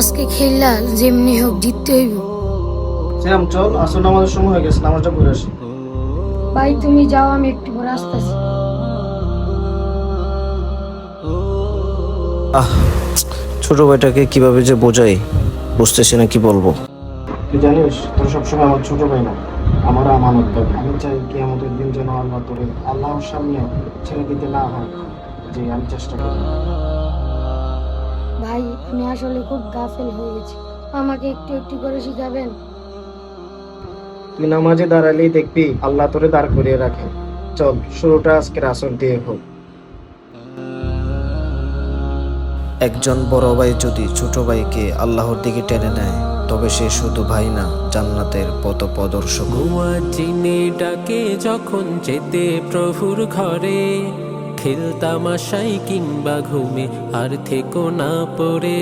আজকে খেললা যেমনি হোক জিততে হইব শ্যাম চল আসল আমাদের সময় হয়ে গেছে নামাজটা পড়ে আসি। ভাই তুমি যাও আমি একটু পরে আসতেছি। আহ ছোট ভাইটাকে কীভাবে যে বোঝাই বুঝতেছি না কি বলব। তুই জানিস তোর সবসময় আমার ছোট ভাই না আমার আমানত ভাই। আমি চাই কি আমাদের দিন যেন আল্লাহ তোরে আল্লাহর সামনে ছেড়ে দিতে না হয় যে আমি চেষ্টা করি। আমি আসলে খুব গাফেল হয়ে গেছি। আমাকে একটু একটু করে শিখাবেন? তুই নামাজে দাঁড়ালেই দেখবি আল্লাহ তোরে দাঁড় করিয়ে রাখে। চল শুরুটা আজকের আসর দিয়ে হোক। একজন বড় ভাই যদি ছোট ভাইকে আল্লাহর দিকে টেনে নেয় তবে সে শুধু ভাই না জান্নাতের পথ প্রদর্শক ডাকে যখন যেতে প্রভুর ঘরে খেলতামাশাই কিংবা ঘুমে আর থেকো না পড়ে।